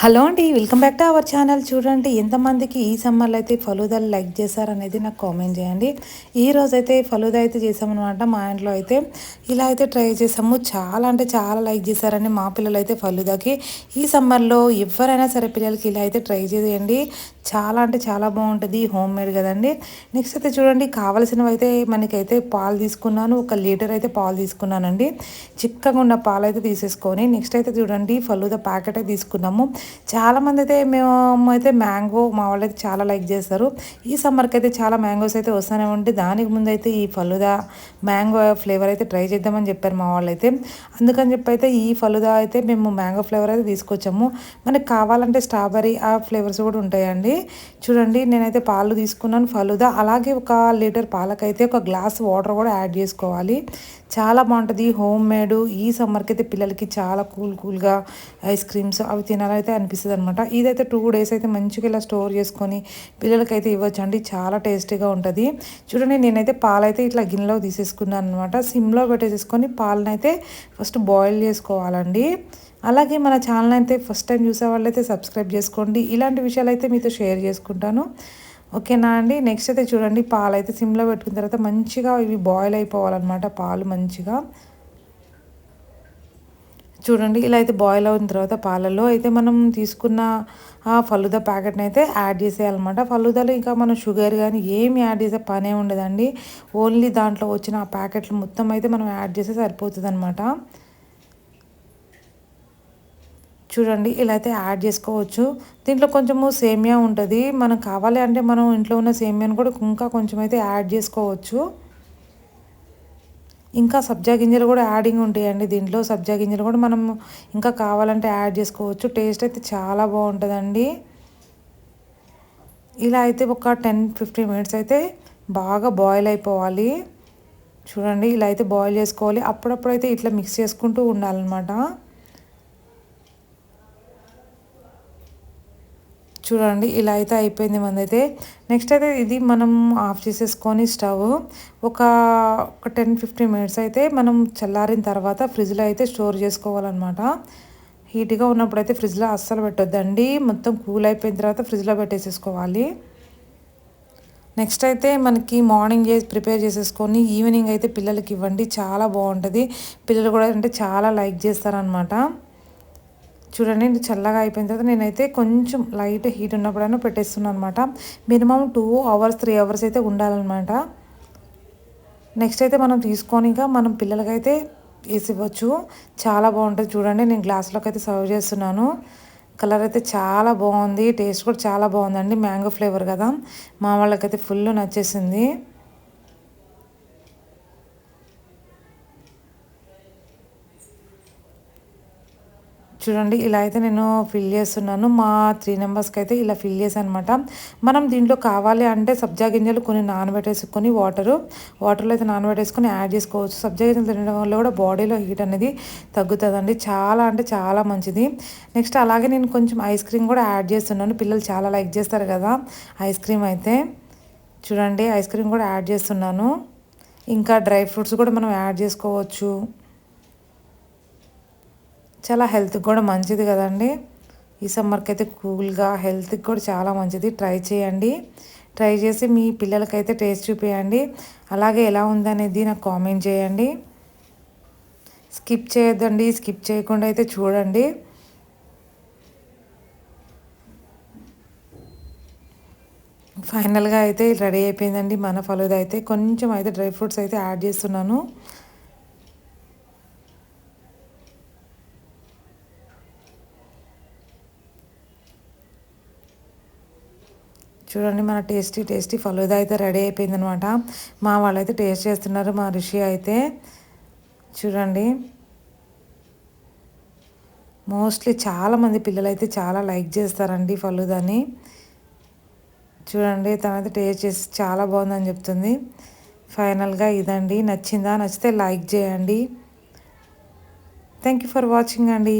Hello అండి welcome back to our channel. చూడండి ఎంతమందికి ఈ సమ్మర్లో అయితే ఫలూదాలు లైక్ చేశారనేది నాకు కామెంట్ చేయండి. ఈ రోజు అయితే ఫలూదా అయితే చేసామన్నమాట మా ఇంట్లో అయితే. ఇలా అయితే ట్రై చేసాము చాలా అంటే చాలా లైక్ చేశారని మా పిల్లలు అయితే ఫలూదాకి. ఈ సమ్మర్లో ఎవరైనా సరే పిల్లలకి ఇలా అయితే ట్రై చేయండి. చాలా అంటే చాలా బాగుంటుంది హోమ్ మేడ్ కదండి. నెక్స్ట్ అయితే చూడండి కావలసినవి అయితే మనకైతే పాలు తీసుకున్నాను. ఒక లీటర్ అయితే పాలు తీసుకున్నానండి. చిక్కగా ఉన్న పాలు అయితే తీసేసుకొని నెక్స్ట్ అయితే చూడండి ఫలూదా ప్యాకెట్ అయితే తీసుకున్నాము. చాలామంది అయితే మేము అయితే మ్యాంగో మా వాళ్ళైతే చాలా లైక్ చేస్తారు. ఈ సమ్మర్కి అయితే చాలా మ్యాంగోస్ అయితే వస్తూనే ఉంటే దానికి ముందు అయితే ఈ ఫలుదా మ్యాంగో ఫ్లేవర్ అయితే ట్రై చేద్దామని చెప్పారు మా వాళ్ళు అయితే అందుకని చెప్పి అయితే ఈ ఫలుదా అయితే మేము మ్యాంగో ఫ్లేవర్ అయితే తీసుకొచ్చాము. మనకి కావాలంటే స్ట్రాబెరీ ఆ ఫ్లేవర్స్ కూడా ఉంటాయండి. చూడండి నేనైతే పాలు తీసుకున్నాను ఫలుదా. అలాగే ఒక లీటర్ పాలకైతే ఒక గ్లాస్ వాటర్ కూడా యాడ్ చేసుకోవాలి. చాలా బాగుంటుంది. Home made. ఈ సమ్మర్కి అయితే పిల్లలకి చాలా కూల్ కూల్గా ఐస్ క్రీమ్స్ అవి తినాలైతే అనిపిస్తుంది అనమాట ఇదైతే టూ డేస్ అయితే మంచిగా ఇలా స్టోర్ చేసుకొని పిల్లలకైతే ఇవ్వచ్చు అండి చాలా టేస్టీగా ఉంటుంది. చూడండి నేనైతే పాలైతే ఇట్లా గిన్నెలో తీసేసుకున్నాను అనమాట సిమ్లో పెట్టేసేసుకొని పాలనైతే ఫస్ట్ బాయిల్ చేసుకోవాలండి. అలాగే మన ఛానల్ అయితే ఫస్ట్ టైం చూసే వాళ్ళైతే సబ్స్క్రైబ్ చేసుకోండి. ఇలాంటి విషయాలు అయితే మీతో షేర్ చేసుకుంటాను. ఓకేనా అండి? నెక్స్ట్ అయితే చూడండి పాలు అయితే సిమ్లో పెట్టుకున్న తర్వాత మంచిగా ఇవి బాయిల్ అయిపోవాలన్నమాట పాలు మంచిగా. చూడండి ఇలా అయితే బాయిల్ అయిన తర్వాత పాలలో అయితే మనం తీసుకున్న ఆ ఫలుదా ప్యాకెట్ని అయితే యాడ్ చేసేయాలన్నమాట. ఫలుదాలో ఇంకా మనం షుగర్ కానీ ఏమి యాడ్ చేసే పనే ఉండదండి. ఓన్లీ దాంట్లో వచ్చిన ఆ ప్యాకెట్లు మొత్తం అయితే మనం యాడ్ చేస్తే సరిపోతుంది అనమాట చూడండి ఇలా అయితే యాడ్ చేసుకోవచ్చు. దీంట్లో కొంచెము సేమియా ఉంటుంది. మనం కావాలి అంటే మనం ఇంట్లో ఉన్న సేమియాను కూడా ఇంకా కొంచెం అయితే యాడ్ చేసుకోవచ్చు. ఇంకా సబ్జా గింజలు కూడా యాడింగ్ ఉంటాయండి దీంట్లో. సబ్జా గింజలు కూడా మనం ఇంకా కావాలంటే యాడ్ చేసుకోవచ్చు. టేస్ట్ అయితే చాలా బాగుంటుందండి. ఇలా అయితే ఒక టెన్ ఫిఫ్టీన్ మినిట్స్ అయితే బాగా బాయిల్ అయిపోవాలి. చూడండి ఇలా అయితే బాయిల్ చేసుకోవాలి. అప్పుడప్పుడు అయితే ఇట్లా మిక్స్ చేసుకుంటూ ఉండాలన్నమాట. చూడండి ఇలా అయితే అయిపోయింది మనదైతే నెక్స్ట్ అయితే ఇది మనం ఆఫ్ చేసేసుకొని స్టవ్. ఒక ఒక టెన్ ఫిఫ్టీన్ మినిట్స్ అయితే మనం చల్లారిన తర్వాత ఫ్రిడ్జ్లో అయితే స్టోర్ చేసుకోవాలన్నమాట. హీట్గా ఉన్నప్పుడు అయితే ఫ్రిడ్జ్లో అస్సలు పెట్టొద్దండి. మొత్తం కూల్ అయిపోయిన తర్వాత ఫ్రిడ్జ్లో పెట్టేసేసుకోవాలి. నెక్స్ట్ అయితే మనకి మార్నింగ్ చేసి ప్రిపేర్ చేసేసుకొని ఈవినింగ్ అయితే పిల్లలకి ఇవ్వండి. చాలా బాగుంటుంది. పిల్లలు కూడా అంటే చాలా లైక్ చేస్తారనమాట చూడండి చల్లగా అయిపోయిన తర్వాత నేనైతే కొంచెం లైట్ హీట్ ఉన్నప్పుడైనా పెట్టేస్తున్నాను అనమాట minimum two hours three hours అయితే ఉండాలన్నమాట. నెక్స్ట్ అయితే మనం తీసుకొని మనం పిల్లలకైతే వేసి ఇవ్వచ్చు చాలా బాగుంటుంది చూడండి నేను గ్లాస్లోకి అయితే సర్వ్ చేస్తున్నాను. కలర్ అయితే చాలా బాగుంది టేస్ట్ కూడా చాలా బాగుందండి మ్యాంగో ఫ్లేవర్ కదా. మా వాళ్ళకైతే ఫుల్ నచ్చేసింది. చూడండి ఇలా అయితే నేను ఫిల్ చేస్తున్నాను. మా త్రీ నెంబర్స్కి అయితే ఇలా ఫిల్ చేశాను అనమాట మనం దీంట్లో కావాలి అంటే సబ్జా గింజలు కొన్ని నానబెట్టేసుకొని వాటరు వాటర్లో అయితే నానబెట్టేసుకొని యాడ్ చేసుకోవచ్చు. సబ్జా గింజలు తినడం వల్ల కూడా బాడీలో హీట్ అనేది తగ్గుతుందండి. చాలా అంటే చాలా మంచిది. నెక్స్ట్ అలాగే నేను కొంచెం ఐస్ క్రీమ్ కూడా యాడ్ చేస్తున్నాను. పిల్లలు చాలా లైక్ చేస్తారు కదా ఐస్ క్రీమ్ అయితే. చూడండి ఐస్ క్రీమ్ కూడా యాడ్ చేస్తున్నాను. ఇంకా డ్రై ఫ్రూట్స్ కూడా మనం యాడ్ చేసుకోవచ్చు. చాలా హెల్త్కి కూడా మంచిది కదండి. ఈ సమ్మర్కి అయితే కూల్గా హెల్త్కి కూడా చాలా మంచిది. ట్రై చేయండి. ట్రై చేసి మీ పిల్లలకైతే టేస్ట్ చూపించండి అలాగే ఎలా ఉందనేది నాకు కామెంట్ చేయండి. స్కిప్ చేయొద్దండి. స్కిప్ చేయకుండా అయితే చూడండి. ఫైనల్గా అయితే రెడీ అయిపోయిందండి మన ఫలుదా అయితే కొంచెం అయితే డ్రై ఫ్రూట్స్ అయితే యాడ్ చేస్తున్నాను. చూడండి మన టేస్టీ టేస్టీ ఫలూదా అయితే రెడీ అయిపోయింది అనమాట మా వాళ్ళైతే టేస్ట్ చేస్తున్నారు మా ఋషి అయితే. చూడండి. మోస్ట్లీ చాలామంది పిల్లలు అయితే చాలా లైక్ చేస్తారండి ఫలూదాని. చూడండి తనైతే టేస్ట్ చేసి చాలా బాగుందని చెప్తుంది. ఫైనల్గా ఇదండి. నచ్చిందా? నచ్చితే లైక్ చేయండి. థ్యాంక్ యూ ఫర్ వాచింగ్ అండి.